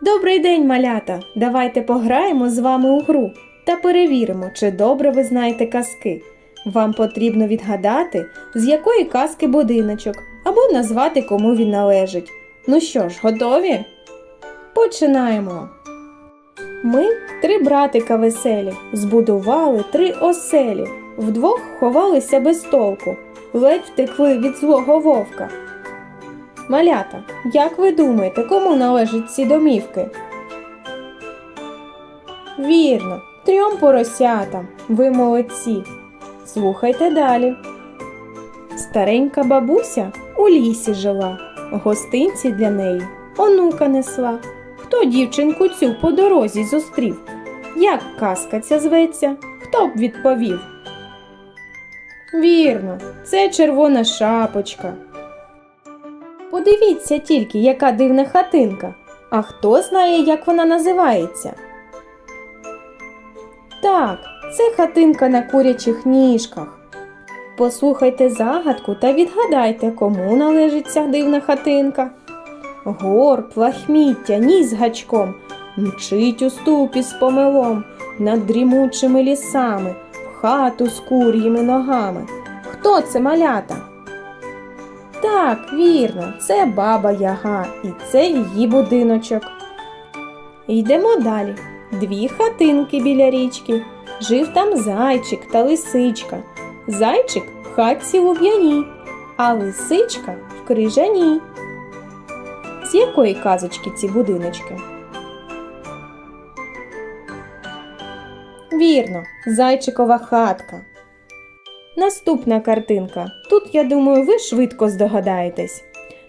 Добрий день, малята! Давайте пограємо з вами у гру та перевіримо, чи добре ви знаєте казки. Вам потрібно відгадати, з якої казки будиночок, або назвати, кому він належить. Ну що ж, готові? Починаємо. Ми, три братика веселі, збудували три оселі. Вдвох ховалися без толку, ледь втекли від злого вовка. Малята, як ви думаєте, кому належать ці домівки? Вірно, трьом поросятам. Ви молодці. Слухайте далі. Старенька бабуся у лісі жила, гостинці для неї онука несла. Хто дівчинку цю по дорозі зустрів? Як казка ця зветься? Хто б відповів? Вірно, це червона шапочка. Подивіться тільки, яка дивна хатинка. А хто знає, як вона називається? Так, це хатинка на курячих ніжках. Послухайте загадку та відгадайте, кому належить ця дивна хатинка. Горб, лахміття, ніс гачком, мчить у ступі з помилом над дрімучими лісами, в хату з кур'їми ногами. Хто це малята? Так, вірно, це баба Яга, і це її будиночок. Йдемо далі. Дві хатинки біля річки. Жив там зайчик та лисичка. Зайчик в хатці луб'яній, а лисичка в крижаній. З якої казочки ці будиночки? Вірно, зайчикова хатка. Наступна картинка. Тут, я думаю, ви швидко здогадаєтесь.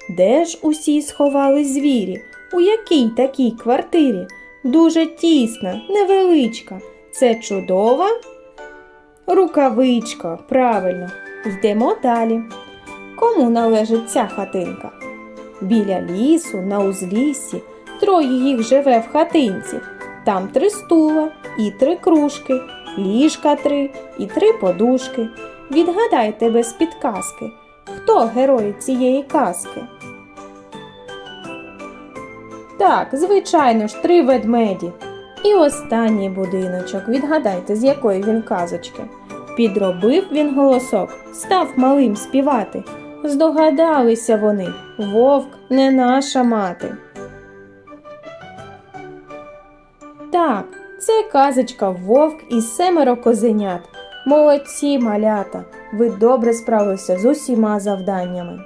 Де ж усі сховали звірі? У якій такій квартирі? Дуже тісна, невеличка. Це чудова рукавичка. Правильно. Йдемо далі. Кому належить ця хатинка? Біля лісу, на узліссі, троє їх живе в хатинці. Там три стула і три кружки, ліжка три і три подушки. Відгадайте без підказки, хто герої цієї казки? Так, звичайно ж, три ведмеді. І останній будиночок. Відгадайте, з якої він казочки. Підробив він голосок, став малим співати. Здогадалися вони, вовк не наша мати. Так, це казочка Вовк і семеро козенят. Молодці малята! Ви добре справилися з усіма завданнями.